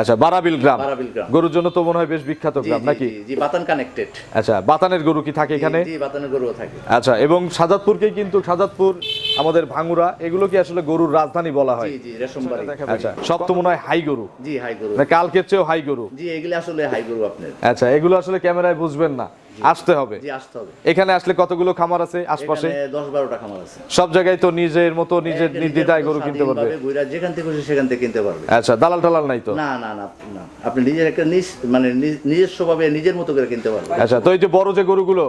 আচ্ছা বারাবিল গ্রাম। গরুর জন্য তো মনে হয় বেশ বিখ্যাত গ্রাম নাকি? জি, জি বাতান কানেক্টেড আচ্ছা বাতানের গরু কি থাকে এখানে? জি বাতানের গরুও থাকে। আচ্ছা এবং সাজাদপুরকে কিন্তু সাজাদপুর আমাদের ভাঙ্গুরা এগুলো কি আসলে গরুর রাজধানী বলা হয়? জি জি রেশমবাড়ি আচ্ছা সব তো মনে হয় হাই গরু। জি হাই গরু। মানে কালকের চেয়েও হাই গরু। জি এগুলো আসলে হাই গরু আপনার। আচ্ছা এগুলো আসলে ক্যামেরায় বুঝবেন না। আসতে হবে। এখানে আসলে কতগুলো খামার আছে আশপাশে? দশ বারোটা খামার আছে। সব জায়গায় তো নিজের মতো নিজের নির্দ্বিধায় মতো গরু কিনতে পারবে। যেখান থেকে খুশি সেখান থেকে কিনতে পারবে। আচ্ছা দালাল টালাল নাই তো? না না না আপনি নিজের একটা নিজ মানে নিজ- নিজস্বভাবে নিজের মতো করে কিনতে পারবে আচ্ছা তো এই যে বড় যে গরুগুলো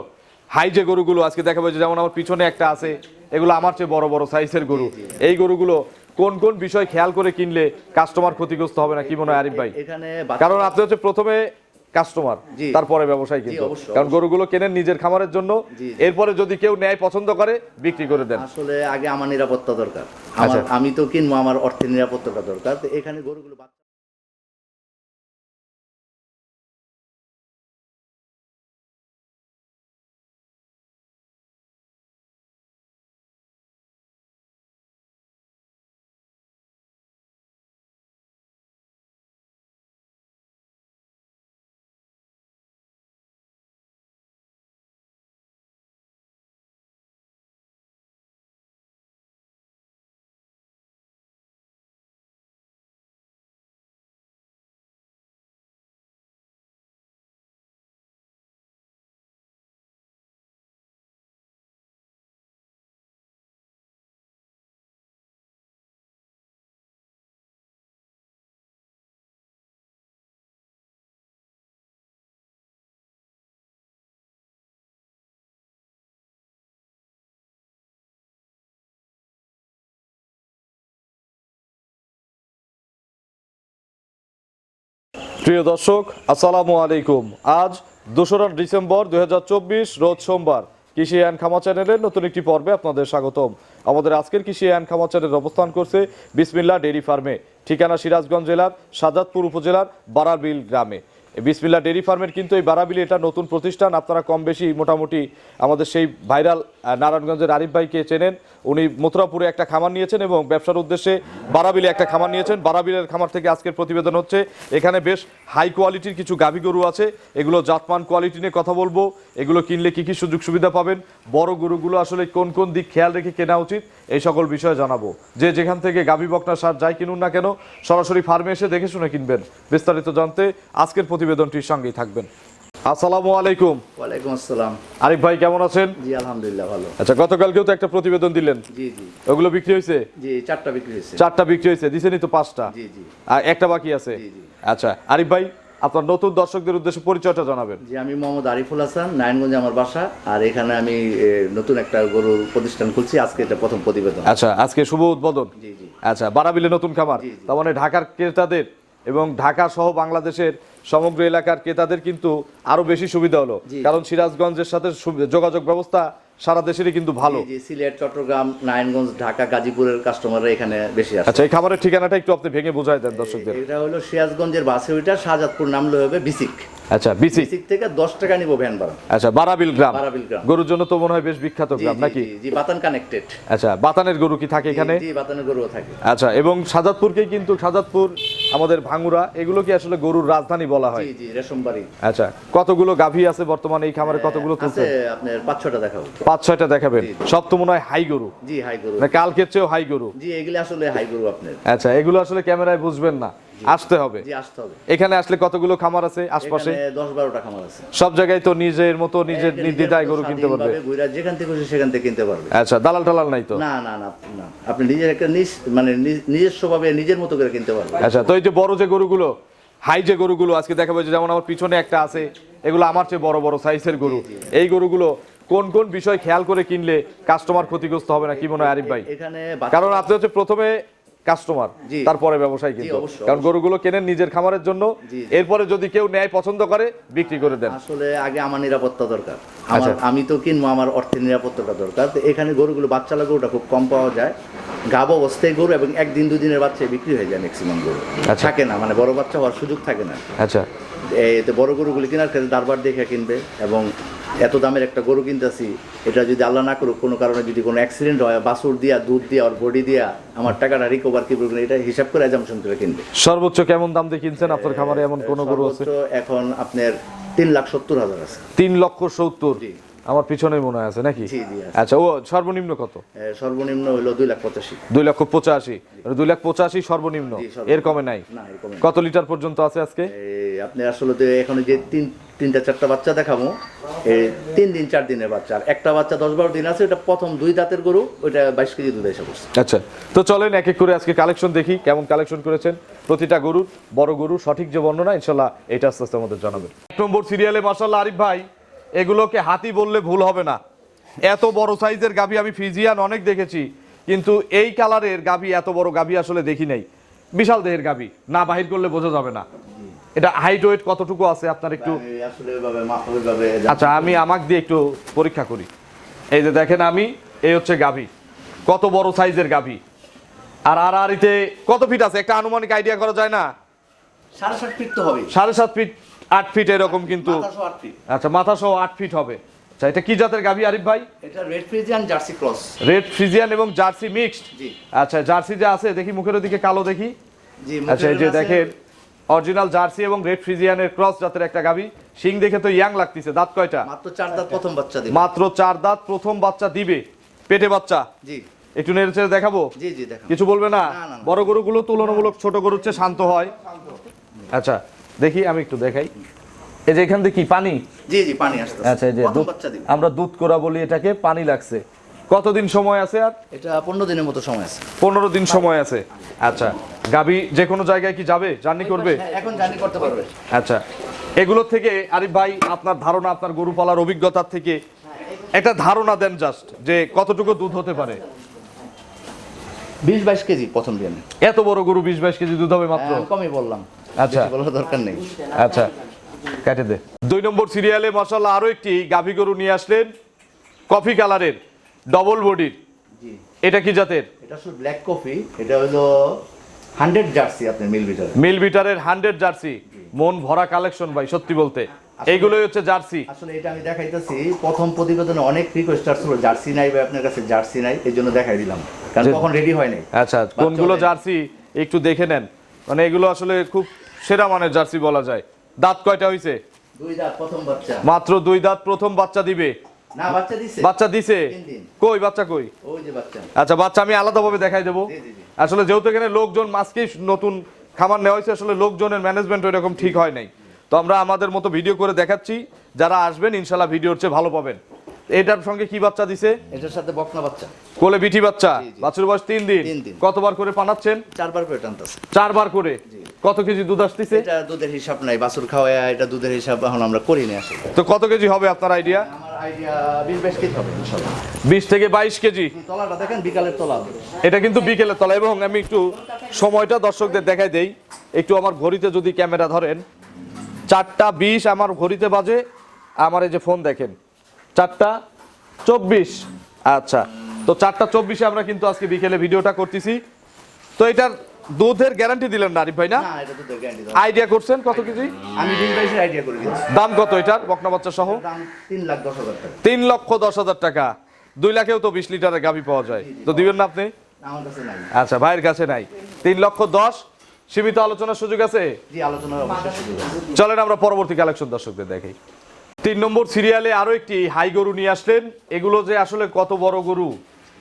হাই যে গরুগুলো আজকে দেখা যাচ্ছে যেমন আমার পিছনে একটা আছে এগুলো আমার চেয়ে বড় বড় সাইজের গরু। এই গরুগুলো কোন কোন বিষয় খেয়াল করে কিনলে কাস্টমার ক্ষতিগ্রস্ত হবে না কি মনে হয় আরিফ ভাই? কারণ আপনি হচ্ছে প্রথমে কাস্টমার তারপরে ব্যবসায় কিন্তু। কারণ গরুগুলো কেনেন নিজের খামারের জন্য। এরপরে যদি কেউ ন্যায় পছন্দ করে বিক্রি করে দেন। আসলে আগে আমার নিরাপত্তা দরকার। আচ্ছা। আমি তো কিনবো আমার অর্থের নিরাপত্তাটা দরকার। এখানে গরুগুলো প্রিয় দর্শক, আসসালামু আলাইকুম। আজ দোসরা ডিসেম্বর দু হাজার চব্বিশ, রোজ সোমবার কৃষি আইন খামা চ্যানেলের নতুন একটি পর্বে আপনাদের স্বাগতম। আমাদের আজকের কৃষি অ্যান্ড খামা চ্যানেল অবস্থান করছে বিসমিল্লা ডেরি ফার্মে, ঠিকানা সিরাজগঞ্জ জেলার সাজাদপুর উপজেলার বারাবিল গ্রামে। বিসমিল্লা ডেইরি ফার্মের কিন্তু এই বারাবিলি এটা নতুন প্রতিষ্ঠান। আপনারা কম বেশি মোটামুটি আমাদের সেই ভাইরাল নারায়ণগঞ্জের আরিফ ভাইকে চেনেন। উনি মথুরাপুরে একটা খামার নিয়েছেন এবং ব্যবসার উদ্দেশ্যে বারাবিলে একটা খামার নিয়েছেন। বারাবিলের খামার থেকে আজকের প্রতিবেদন হচ্ছে, এখানে বেশ হাই কোয়ালিটির কিছু গাভী গরু আছে। এগুলো জাতমান কোয়ালিটি নিয়ে কথা বলব। এগুলো কিনলে কি কি সুযোগ সুবিধা পাবেন? বড় গরুগুলো আসলে কোন কোন দিক খেয়াল রেখে কেনা উচিত, এই সকল বিষয়ে জানাব। যে যেখান থেকে গাভী বকনা সার যাই কিনুন না কেন, সরাসরি ফার্মে এসে দেখে শুনে কিনবেন। বিস্তারিত জানতে আজকের প্রতিবেদনটির সঙ্গেই থাকবেন। আসসালামু আলাইকুম। ওয়ালাইকুম আসসালাম। আরিফ ভাই কেমন আছেন? জি আলহামদুলিল্লাহ ভালো। আচ্ছা গতকালকেও তো একটা প্রতিবেদন দিলেন। জি জি। ওগুলো বিক্রি হয়েছে? জি চারটা বিক্রি হয়েছে। চারটা বিক্রি হয়েছে দিছেনই তো পাঁচটা। জি জি। আর একটা বাকি আছে? জি, জি। আচ্ছা আরিফ ভাই আপনার নতুন দর্শকদের উদ্দেশ্যে পরিচয়টা জানাবেন। জি আমি মোহাম্মদ আরিফুল হাসান নারায়ণগঞ্জে আমার বাসা আর এখানে আমি নতুন একটা গরুর প্রতিষ্ঠান খুলছি। আজকে এটা প্রথম প্রতিবেদন। আচ্ছা আজকে শুভ উদ্বোধন। জি জি। আচ্ছা বারাবিলে নতুন খামার। জি। তার মানে ঢাকার ক্রেতাদের এবং ঢাকা সহ বাংলাদেশের সমগ্র এলাকার ক্রেতাদের কিন্তু আরও বেশি সুবিধা হলো। কারণ সিরাজগঞ্জের সাথে যোগাযোগ ব্যবস্থা সারা দেশেরই কিন্তু ভালো। সিলেট চট্টগ্রাম নারায়ণগঞ্জ ঢাকা গাজীপুরের কাস্টমাররা এখানে বেশি আছে আচ্ছা এই খাবারের ঠিকানাটা একটু আপনি ভেঙে বোঝাই দেন দর্শকদের। এটা হলো সিরাজগঞ্জের বাসে ওইটা শাহজাদপুর নামলে হবে বিসিক। আচ্ছা বিসি। থেকে দশ টাকা নিবো ভ্যান ভাড়া। আচ্ছা বারাবিল গ্রাম। বারাবিল গ্রাম। গরুর জন্য তো মনে হয় বেশ বিখ্যাত গ্রাম নাকি? জি, বাতান কানেক্টেড আচ্ছা বাতানের গরু কি থাকে এখানে? জি বাতানের গরুও থাকে। আচ্ছা এবং সাজাদপুরকে কিন্তু সাজাদপুর আমাদের ভাঙ্গুরা এগুলো কি আসলে গরুর রাজধানী বলা হয়? জি জি রেশমবাড়ি। আচ্ছা কতগুলো গাভী আছে বর্তমানে এই খামারে? কতগুলো আছে আপনার পাঁচ ছটা দেখাবো। পাঁচ ছয়টা দেখাবেন। সব তো মনে হয় হাই গরু। জি হাই গরু। মানে কালকের চেয়েও হাই গরু। জি এগুলি আসলে হাই গরু আপনার। আচ্ছা এগুলো আসলে ক্যামেরায় বুঝবেন না। আসতে হবে। এখানে আসলে কতগুলো খামার আছে আশপাশে? দশ বারোটা খামার আছে। সব জায়গায় তো নিজের মতো নিজের নির্দ্বিধায় গরু কিনতে পারবে। যেখান থেকে খুশি সেখান থেকে কিনতে পারবে। আচ্ছা দালাল টালাল নাই তো? না না না আপনি নিজের একটা নিজ মানে নিজ- নিজস্বভাবে নিজের মতো করে কিনতে পারবে আচ্ছা তো এই যে বড় যে গরুগুলো হাই যে গরুগুলো আজকে দেখা যাচ্ছে যেমন আমার পিছনে একটা আছে এগুলো আমার চেয়ে বড় বড় সাইজের গরু। এই গরুগুলো কোন কোন বিষয় খেয়াল করে কিনলে কাস্টমার ক্ষতিগ্রস্ত হবে না কি মনে হয় আরিফ ভাই? কারণ আপনি হচ্ছে প্রথমে কাস্টমার। তারপরে ব্যবসায়ী কিন্তু। কারণ গরুগুলো কেনেন নিজের খামারের জন্য। এরপরে যদি কেউ ন্যায় পছন্দ করে বিক্রি করে দেন। আসলে আগে আমার নিরাপত্তা দরকার। আমার আচ্ছা। আমি তো কিনবো আমার অর্থের নিরাপত্তাটা দরকার। তো এখানে গরুগুলো বাচ্চা গরুটা খুব কম পাওয়া যায়। গাব অবস্থায় গরু এবং একদিন দুদিনের বাচ্চায় বিক্রি হয়ে যায় ম্যাক্সিমাম গরু। আচ্ছা। থাকে না মানে বড় বাচ্চা হওয়ার সুযোগ থাকে না। আচ্ছা। এতে বড় গরুগুলি কেনার ক্ষেত্রে দারবার দেখে কিনবে এবং এত দামের একটা গরু কিনতেছি এটা যদি আল্লাহ না করুক কোনো কারণে যদি কোনো অ্যাক্সিডেন্ট হয় বাসুর দিয়া দুধ দিয়া আর বডি দিয়া আমার টাকাটা রিকভার কি করবেন এটা হিসাব করে অ্যাজামশন করে কিনবে। সর্বোচ্চ কেমন দাম দিয়ে কিনছেন? আপনার খামারে এমন কোন গরু আছে? এখন আপনার তিন লাখ সত্তর হাজার আছে। তিন লক্ষ সত্তর? আমার পিছনে মনে হয় আছে নাকি। আচ্ছা ও সর্বনিম্ন কত? সর্বনিম্ন হলো দুই লাখ পঁচাশি। দুই লক্ষ পঁচাশি। দুই লাখ পঁচাশি সর্বনিম্ন? এর কমে নাই? কত লিটার পর্যন্ত আছে আজকে? আপনি আসলে এখন যে তিন তিনটা, চারটা বাচ্চা দেখাবো। এই তিন দিন, চার দিনের বাচ্চা। আর একটা বাচ্চা দশ বারো দিন আছে, ওটা প্রথম দুই দাঁতের গরু, ওইটা বাইশ কেজি দুধ এসে পড়ছে। আচ্ছা তো চলেন এক এক করে আজকে কালেকশন দেখি, কেমন কালেকশন করেছেন। প্রতিটা গরুর, বড় গরু, সঠিক যে বর্ণনা, ইনশাল্লাহ এটা আস্তে আস্তে আমাদের জানাবেন। এক নম্বর সিরিয়ালে মাসাল্লাহ আরিফ ভাই, এগুলোকে হাতি বললে ভুল হবে না। এত বড় সাইজের গাভি আমি ফিজিয়ান অনেক দেখেছি, কিন্তু এই কালারের গাভি, এত বড় গাভি আসলে দেখি নাই। বিশাল দেহের গাভি, না বাহির করলে বোঝা যাবে না। এটা হাইট ওয়েট কতটুকু আছে? আপনার একটু আচ্ছা আমি আমাকে দিয়ে একটু পরীক্ষা করি। এই যে দেখেন আমি এই হচ্ছে গাভী। কত বড় সাইজের গাভী? আর আর আরিতে কত ফিট আছে? একটা আনুমানিক আইডিয়া করা যায় না? সাড়ে সাত ফিট তো হবে সাড়ে সাত ফিট আট ফিট এরকম কিন্তু আচ্ছা মাথা সহ আট ফিট হবে। আচ্ছা এটা কি জাতের গাভী আরিফ ভাই? এটা red Friesian Jersey cross red Friesian এবং জার্সি মিক্সড আচ্ছা জার্সি যে আছে দেখি মুখের ওদিকে কালো দেখি। আচ্ছা এই যে দেখেন অরিজিনাল জার্সি এবং রেড ফ্রিজিয়ানের ক্রস জাতের একটা গাভী সিং দেখে তো ইয়াং লাগতেছে দাঁত কয়টা? মাত্র চার দাঁত প্রথম বাচ্চা দিবে মাত্র চার দাঁত প্রথম বাচ্চা দিবে পেটে বাচ্চা? জি। একটু নেড়ে চেড়ে দেখাবো? জি জি দেখা কিছু বলবে না। বড় গরুগুলো তুলনামূলক ছোট গরুর চেয়ে শান্ত হয়। আচ্ছা দেখি আমি একটু দেখাই। এই যে এখান থেকে কি পানি? জি জি পানি আসছে আচ্ছা এই যে দুধ বাচ্চা দিবে। আমরা দুধ কোরা বলি এটাকে পানি লাগছে। কতদিন সময় আছে আর? এটা পনেরো দিনের মতো সময় আছে। পনেরো দিন সময় আছে। আচ্ছা গাবি যে কোনো জায়গায় কি যাবে? জার্নি করবে? হ্যাঁ, এখন জার্নি করতে পারবে। আচ্ছা। এগুলোর থেকে আরিফ ভাই আপনার ধারণা আপনার গরু পালার অভিজ্ঞতার থেকে একটা ধারণা দেন জাস্ট যে কতটুকু দুধ হতে পারে। বিশ বাইশ কেজি প্রথম দিন এত বড় গরু বিশ বাইশ কেজি দুধ হবে মাত্র? কমই বললাম। আচ্ছা। বলার দরকার নেই। আচ্ছা। কেটে দে। দুই নম্বর সিরিয়ালে মশাল্লাহ আরও একটি গাভী গরু নিয়ে আসলেন কফি কালারের ডবল বডির এটা কি জাতের? এটা শুধু ব্ল্যাক কফি এটা হলো হান্ড্রেড জার্সি আপনার মিল বিটার মিল বিটারের হান্ড্রেড জার্সি। মন ভরা কালেকশন ভাই সত্যি বলতে। এইগুলোই হচ্ছে জার্সি। আসলে এটা আমি দেখাইতেছি প্রথম প্রতিবেদনে অনেক রিকোয়েস্ট আসছিল জার্সি নাই বা আপনার কাছে জার্সি নাই এই জন্য দেখাই দিলাম। কারণ তখন রেডি হয় নাই। আচ্ছা কোনগুলো জার্সি একটু দেখে নেন। মানে এগুলো আসলে খুব সেরা মানের জার্সি বলা যায়। দাঁত কয়টা হইছে? দুই দাঁত প্রথম বাচ্চা। মাত্র দুই দাঁত প্রথম বাচ্চা দিবে। না বাচ্চা দিছে। বাচ্চা দিছে? কই বাচ্চা কই? ওই যে বাচ্চা। আচ্ছা বাচ্চা আমি আলাদাভাবে দেখাই দেবো। আসলে যেহেতু এখানে লোকজন মাসকেই নতুন খামার নেওয়া হয়েছে আসলে লোকজনের ম্যানেজমেন্ট ওইরকম ঠিক হয় নাই। তো আমরা আমাদের মতো ভিডিও করে দেখাচ্ছি। যারা আসবেন ইনশাল্লাহ ভিডিওর চেয়ে ভালো পাবেন। এটার সঙ্গে কি বাচ্চা দিছে? এটার সাথে বকনা বাচ্চা। কোলে বিটি বাচ্চা। বাচ্চার বয়স তিন দিন। কতবার করে পানাচ্ছেন? চারবার করে টানতেছে। চারবার করে? কত কেজি দুধ আসতেছে? এটা দুধের হিসাব নাই বাছুর খাওয়া এটা দুধের হিসাব এখন আমরা করি না আসলে। তো কত কেজি হবে আপনার আইডিয়া? আমার আইডিয়া বিশ বাইশ কেজি হবে ইনশাল্লাহ। বিশ থেকে বাইশ কেজি। তলাটা দেখেন বিকালের তলা। এটা কিন্তু বিকেলের তলা। এবং আমি একটু সময়টা দর্শকদের দেখাই দেই। একটু আমার ঘড়িতে যদি ক্যামেরা ধরেন চারটা বিশ আমার ঘড়িতে বাজে। আমার এই যে ফোন দেখেন। চারটা চব্বিশ। আচ্ছা তো চারটা চব্বিশে আমরা কিন্তু আজকে বিকেলে ভিডিওটা করতেছি। তো এটার দুধের গ্যারান্টি দিলেন না আরিফ ভাই না? আইডিয়া করছেন কত কেজি? আমি বাইশের আইডিয়া করে দাম কত এটার? বকনা বাচ্চা সহ? দাম তিন লাখ দশ হাজার টাকা। তিন লক্ষ দশ হাজার টাকা। দুই লাখেও তো বিশ লিটারের গাভি পাওয়া যায়। তো দিবেন না আপনি? আমার কাছে নাই। আচ্ছা ভাইয়ের কাছে নাই। তিন লক্ষ দশ সীমিত আলোচনার সুযোগ আছে? জি আলোচনার অবশ্যই সুযোগ আছে। চলেন আমরা পরবর্তী কালেকশন দর্শকদের দেখাই। তিন নম্বর সিরিয়ালে আরও একটি হাই গরু নিয়ে আসলেন। এগুলো যে আসলে কত বড় গরু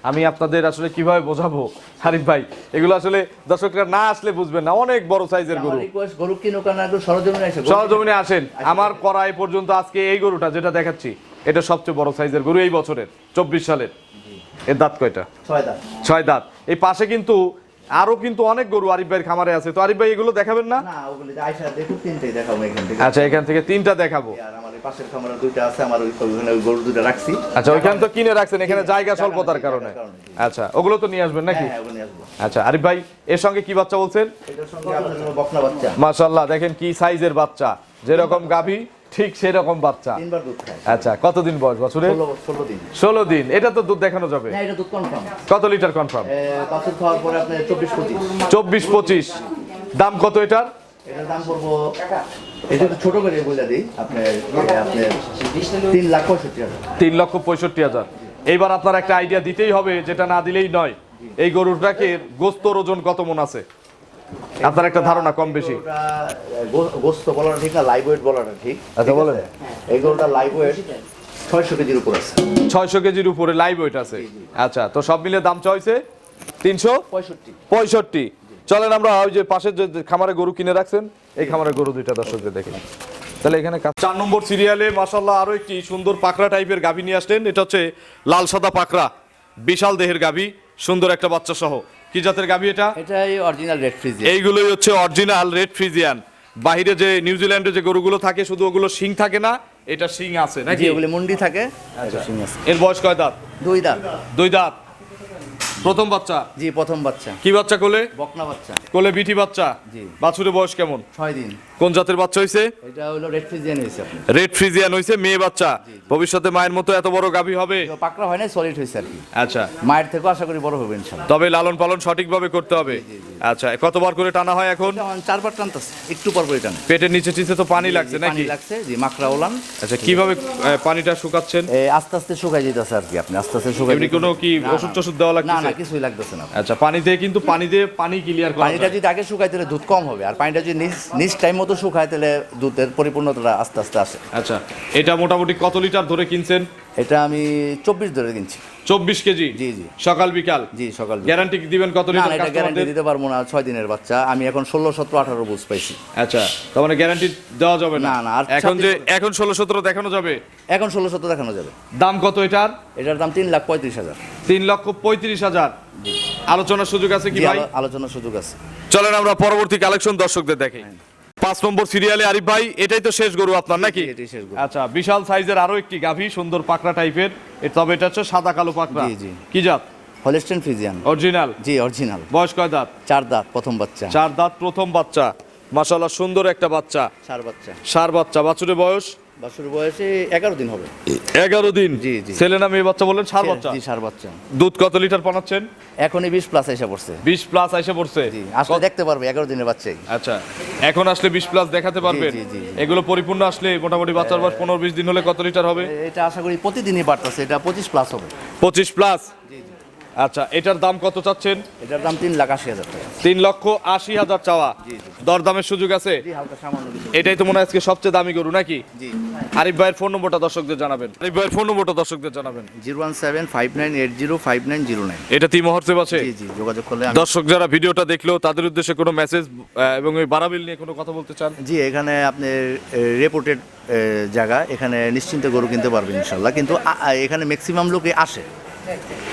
আমি আপনাদের আসলে কীভাবে বোঝাবো? হারিফ ভাই এগুলো আসলে দর্শকরা না আসলে বুঝবেন না অনেক বড় সাইজের গরু। গরু সরজমিনে আসেন। আমার করা এই পর্যন্ত আজকে এই গরুটা যেটা দেখাচ্ছি এটা সবচেয়ে বড় সাইজের গরু এই বছরের চব্বিশ সালের। এর দাঁত কয়টা? ছয় দাঁত। ছয় দাঁত। এই পাশে কিন্তু আরও কিন্তু অনেক গরু আরিফ ভাইয়ের খামারে আছে। তো আরিফ ভাই এগুলো দেখাবেন না? আচ্ছা এখান থেকে তিনটা দেখাবো। আর আমার এই পাশের খামারে দুইটা আছে আমার ওই গরু দুটো রাখছি। আচ্ছা ওইখানে তো কিনে রাখছেন এখানে জায়গা স্বল্পতার কারণে। আচ্ছা ওগুলো তো নিয়ে আসবেন নাকি? হ্যাঁ হ্যাঁ আচ্ছা আরিফ ভাই এর সঙ্গে কি বাচ্চা বলছেন? মাশাল্লাহ দেখেন কি সাইজের বাচ্চা। যেরকম গাভী ঠিক বাচ্চা। তিনবার দুধ খায়। আচ্ছা কতদিন বয়স বছরে? ষোলো ষোলো দিন। ষোলো দিন। এটা তো দুধ দেখানো যাবে। এটা দুধ কনফার্ম কত লিটার কনফার্ম বাছুর খাওয়ার পরে আপনার চব্বিশ পঁচিশ। দাম কত এটার? এটার দাম পড়ব এটা ছোট করে বলে দিই লাখ হাজার। লক্ষ পঁয়ষট্টি হাজার। এইবার আপনার একটা আইডিয়া দিতেই হবে যেটা না দিলেই নয়। এই গরুটাকে গোস্তর ওজন কত মন আছে? আপনার একটা ধারণা কম বেশি। গোস্ত বলাটা ঠিক না লাইভ ওয়েট বলাটা ঠিক। আচ্ছা, বলেন। এই গরুটা লাইভ ওয়েট ছয়শো কেজির উপর আছে। ছয়শো কেজির উপরে লাইভ ওয়েট আছে। আচ্ছা তো সব মিলে দাম চাইছে তিনশো? পঁয়ষট্টি। পঁয়ষট্টি। চলেন আমরা ওই যে পাশের যে খামারে গরু কিনে রাখছেন এই খামারে গরু দুইটা দর্শকদের দেখে তাহলে এখানে চার নম্বর সিরিয়ালে মাসাল্লাহ আরও একটি সুন্দর পাকড়া টাইপের গাভী নিয়ে আসলেন। এটা হচ্ছে লাল সাদা পাকড়া বিশাল দেহের গাভী সুন্দর একটা বাচ্চা সহ কি জাতের গাবি এটা? এটাই অরিজিনাল রেড ফ্রিজিয়ান এইগুলোই হচ্ছে অরিজিনাল রেড ফ্রিজিয়ান বাইরে যে নিউজিল্যান্ডে যে গরুগুলো থাকে শুধু ওগুলো শিং থাকে না এটা শিং আছে নাকি? ওগুলো মুন্ডি থাকে। শিং আছে। এর বয়স কয় দাঁত? দুই দাঁত। দুই দাঁত। প্রথম বাচ্চা? জি প্রথম বাচ্চা। কি বাচ্চা কোলে? বকনা বাচ্চা। কোলে বিটি বাচ্চা? জি। বাছুরের বয়স কেমন? ছয় দিন। কোন জাতের বাচ্চা হইছে? এটা হলো রেড ফ্রিজিয়ান হয়েছে আপনি রেড ফ্রিজিয়ান হইছে মেয়ে বাচ্চা। ভবিষ্যতে মায়ের মতো এত বড় গাভী হবে? পাকড়া হয় না সলিড হয়েছে আর কি। আচ্ছা। মায়ের থেকেও আশা করি বড় হবে ইনশাল্লাহ। তবে লালন পালন সঠিকভাবে করতে হবে। আচ্ছা কতবার করে টানা হয় এখন? চারবার টানতেছে একটু পর পর এটা পেটের নিচে টিচে তো পানি লাগছে পানি নাকি? লাগছে জি মাকড়া ওলান। আচ্ছা কীভাবে পানিটা শুকাচ্ছেন? আস্তে আস্তে শুকাই যেতেছে আর কি আপনি আস্তে আস্তে শুকাই এমনি কোনো কি। ওষুধ টষুধ দেওয়া লাগছে না কিছুই লাগতেছে না। আচ্ছা পানি দিয়ে কিন্তু পানি দিয়ে পানি ক্লিয়ার করা পানিটা যদি আগে শুকাই তাহলে দুধ কম হবে আর পানিটা যদি নিজ নিজ টাইম মতো শুকায় তাহলে দুধের পরিপূর্ণতাটা আস্তে আস্তে আসে। আচ্ছা এটা মোটামুটি কত লিটার ধরে কিনছেন? এটা আমি চব্বিশ ধরে কিনছি। চব্বিশ কেজি? জি, জি। সকাল বিকাল? জি সকাল গ্যারান্টি দিবেন কত না লিটার এটা গ্যারান্টি দিতে পারব না ছয় দিনের বাচ্চা। আমি এখন ষোলো সতেরো আঠারো বুঝ পাইছি। আচ্ছা তার মানে গ্যারান্টি দেওয়া যাবে না? না, আর এখন যে এখন ষোলো সতেরো দেখানো যাবে? এখন ষোলো সতেরো দেখানো যাবে। দাম কত এটার? এটার দাম তিন লাখ পঁয়ত্রিশ হাজার। তিন লক্ষ পঁয়ত্রিশ হাজার। আলোচনার সুযোগ আছে কি ভাই? আলোচনার সুযোগ আছে। চলেন আমরা পরবর্তী কালেকশন দর্শকদের দেখে। পাঁচ নম্বর সিরিয়ালে আরিফ ভাই এটাই তো শেষ গরু আপনার নাকি। আচ্ছা বিশাল সাইজের আরও একটি গাভী সুন্দর পাকড়া টাইপের তবে এটা হচ্ছে সাদা কালো পাকড়া। জি। কি জাত? হলেস্টেন ফিজিয়ান অরিজিনাল জি অরিজিনাল বয়স কয় দাঁত? চার দাঁত প্রথম বাচ্চা। চার দাঁত প্রথম বাচ্চা। মাশাল্লাহ সুন্দর একটা বাচ্চা। চার বাচ্চা। সার বাচ্চা। বাছুরের বয়স? বয়সে এগারো দিন হবে। এগারো দিন? জি, জি। ছেলে না মেয়ে বাচ্চা বললেন সার বাচ্চা? জি সার বাচ্চা। দুধ কত লিটার পানাচ্ছেন? এখনই বিশ প্লাস এসে পড়ছে। বিশ প্লাস এসে পড়ছে? আসলে দেখতে পারবে এগারো দিনের বাচ্চাই। আচ্ছা এখন আসলে বিশ প্লাস দেখাতে পারবেন। এগুলো পরিপূর্ণ আসলে মোটামুটি বাচ্চার বয়স পনেরো বিশ দিন হলে কত লিটার হবে? এটা আশা করি প্রতিদিনই বাড়তেছে এটা পঁচিশ প্লাস হবে। পঁচিশ প্লাস আচ্ছা এটার দাম কত চাচ্ছেন? এটার দাম তিন লাখ আশি হাজার টাকা। তিন লক্ষ আশি হাজার চাওয়া। দরদামের সুযোগ আছে? এটাই তো মনে হয় আজকে সবচেয়ে দামি গরু নাকি? জি। আরিফ ভাইয়ের ফোন নম্বরটা দর্শকদের জানাবেন। আরিফ ভাইয়ের ফোন নম্বরটা দর্শকদের জানাবেন। Zero one seven five nine eight zero five nine zero nine. এটা তিন মুহূর্তে আছে? জি জি যোগাযোগ করলে দর্শক যারা ভিডিওটা দেখল তাদের উদ্দেশ্যে কোনো মেসেজ এবং ওই বারাবিল নিয়ে কোনো কথা বলতে চান? জি এখানে আপনি রেপুটেড জায়গা এখানে নিশ্চিন্তে গরু কিনতে পারবেন ইনশাল্লাহ। কিন্তু এখানে ম্যাক্সিমাম লোকে আসে।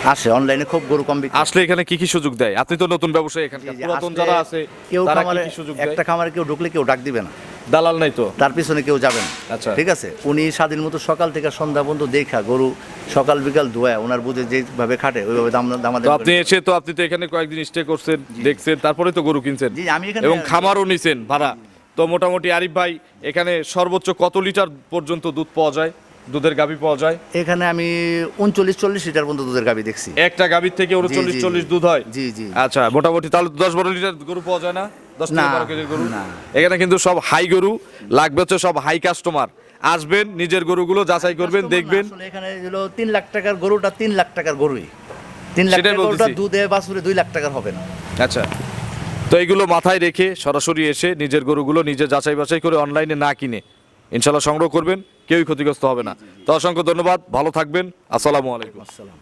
আসে অনলাইনে খুব গরু কম বিক্রি। আসলে এখানে কি কি সুযোগ দেয়? আপনি তো নতুন ব্যবসায়ী এখানকার। পুরাতন যারা আছে কেউ তারা কি খামারে কি সুযোগ দেয়? একটা খামারে কেউ ঢুকলে কেউ ডাক দিবে না। দালাল নাই তো? তার পিছনে কেউ যাবে না। আচ্ছা। ঠিক আছে? উনি স্বাধীন মতো সকাল থেকে সন্ধ্যা পর্যন্ত দেখা গরু সকাল বিকাল ধোয়া ওনার বুঝে যেভাবে খাটে ওইভাবে দাম তো দামাদামি আপনি এসে তো আপনি তো এখানে কয়েকদিন স্টে করছেন দেখছেন তারপরে তো গরু কিনছেন। জি, আমি এখানে- এবং খামারও নিছেন ভাড়া। তো মোটামুটি আরিফ ভাই এখানে সর্বোচ্চ কত লিটার পর্যন্ত দুধ পাওয়া যায়? দুধের গাভী পাওয়া যায়? এখানে আমি উনচল্লিশ চল্লিশ লিটার পর্যন্ত দুধের গাবি দেখছি। একটা গাভীর থেকে উনচল্লিশ। চল্লিশ দুধ হয়? জি, জি। আচ্ছা মোটামুটি তাহলে দশ বারো লিটার গরু পাওয়া যায় না? দশ থেকে না, বারো কেজির গরু? এখানে কিন্তু সব হাই গরু লাগবে হচ্ছে সব হাই কাস্টমার। আসবেন নিজের গরুগুলো যাচাই করবেন দেখবেন। এখানে হলো তিন লাখ টাকার গরুটা তিন লাখ টাকার গরুই। তিন লাখ টাকার গরুটা দুধে বাছুরে দুই লাখ টাকার হবে না। আচ্ছা। তো এইগুলো মাথায় রেখে সরাসরি এসে নিজের গরুগুলো নিজে যাচাই বাছাই করে অনলাইনে না কিনে ইনশাল্লাহ সংগ্রহ করবেন, কেউই ক্ষতিগ্রস্ত হবে না। তো অসংখ্য ধন্যবাদ, ভালো থাকবেন, আসসালামু আলাইকুম। আসসালাম।